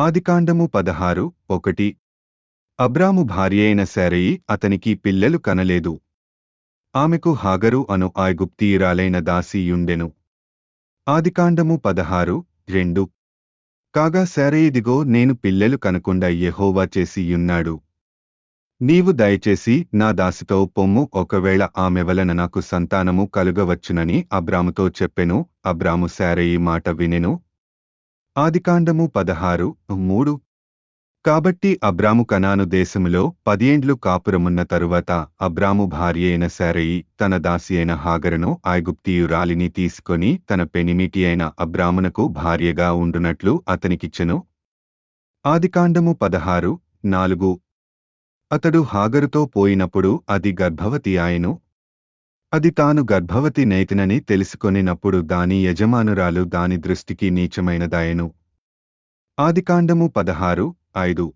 ఆదికాండము పదహారు ఒకటి. అబ్రాము భార్యైన శారయి అతనికి పిల్లలు కనలేదు. ఆమెకు హాగరు అను ఐగుప్తీయురాలైన దాసీయుండెను ఆదికాండము పదహారు రెండు. కాగా శారయిదిగో నేను పిల్లలు కనకుండా యెహోవా చేసియున్నాడు నీవు దయచేసి నా దాసితో పొమ్ము ఒకవేళ ఆమె వలన నాకు సంతానము కలుగవచ్చునని అబ్రాముతో చెప్పెను. అబ్రాము శారయి మాట వినెను. ఆదికాండము పదహారు మూడు. కాబట్టి అబ్రాము కనాను దేశములో పదియేండ్లు కాపురమున్న తరువాత అబ్రాము భార్య అయిన శారయి తన దాసి అయిన హాగరను ఐగుప్తియురాలిని తీసుకొని తన పెనిమిటి అయిన అబ్రామునకు భార్యగా ఉండునట్లు అతనికిచ్చెను. ఆదికాండము పదహారు నాలుగు. అతడు హాగరుతో పోయినప్పుడు అది గర్భవతి ఆయను. అది తాను గర్భవతి నేతినని తెలుసుకొనినప్పుడు దాని యజమానురాలు దాని దృష్టికి నీచమైనదాయను. ఆదికాండము పదహారు ఐదు.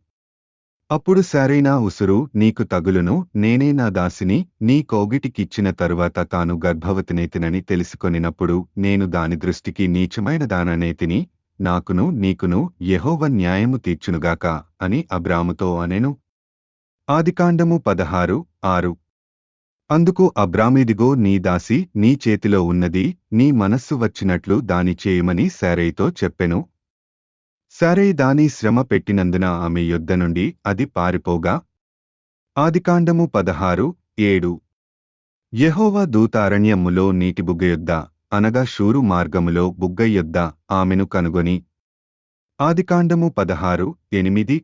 అప్పుడు సరైన ఉసురు నీకు తగులును నేనే నా దాసిని నీ కోగిటికిచ్చిన తరువాత తాను గర్భవతినైతినని తెలుసుకొనినప్పుడు నేను దాని దృష్టికి నీచమైన దాననేతిని నాకును నీకును యహోవ న్యాయము తీర్చునుగాక అని అబ్రాముతో అనెను. ఆదికాండము పదహారు ఆరు. అందుకు అబ్రామిదిగో నీ దాసి నీ చేతిలో ఉన్నది నీ మనస్సు వచ్చినట్లు దాని చేయమని శారయితో చెప్పెను. శారయి దాని శ్రమ పెట్టినందున ఆమె యొద్ద నుండి అది పారిపోగా. ఆదికాండము పదహారు ఏడు. యెహోవా దూతారణ్యములో నీటి బుగ్గ యొద్ద అనగా షూరు మార్గములో బుగ్గయొద్ద ఆమెను కనుగొని. ఆదికాండము పదహారు ఎనిమిది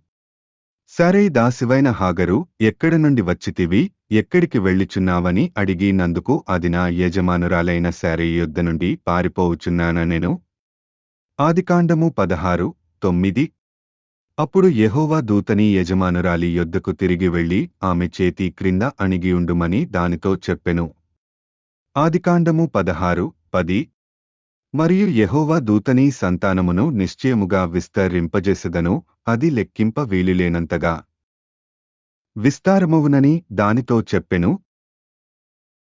సరే దాసివైన హాగరు ఎక్కడి నుండి వచ్చితివి? ఎక్కడికి వెళ్ళిచున్నావని అడిగినందుకు అది నా యజమానురాలైన శారీ యుద్ధ నుండి పారిపోవుచున్నాననెను ఆదికాండము పదహారు తొమ్మిది. అప్పుడు యహోవా దూతని యజమానురాలి యొద్దకు తిరిగి వెళ్ళి ఆమె చేతి క్రింద అణిగియుండుమని దానితో చెప్పెను. ఆదికాండము పదహారు పది. మరియు యహోవా దూతని సంతానమును నిశ్చయముగా విస్తరింపజేసెదను అది లెక్కింప వీలులేనంతగా. విస్తారమవునని దానితో చెప్పెను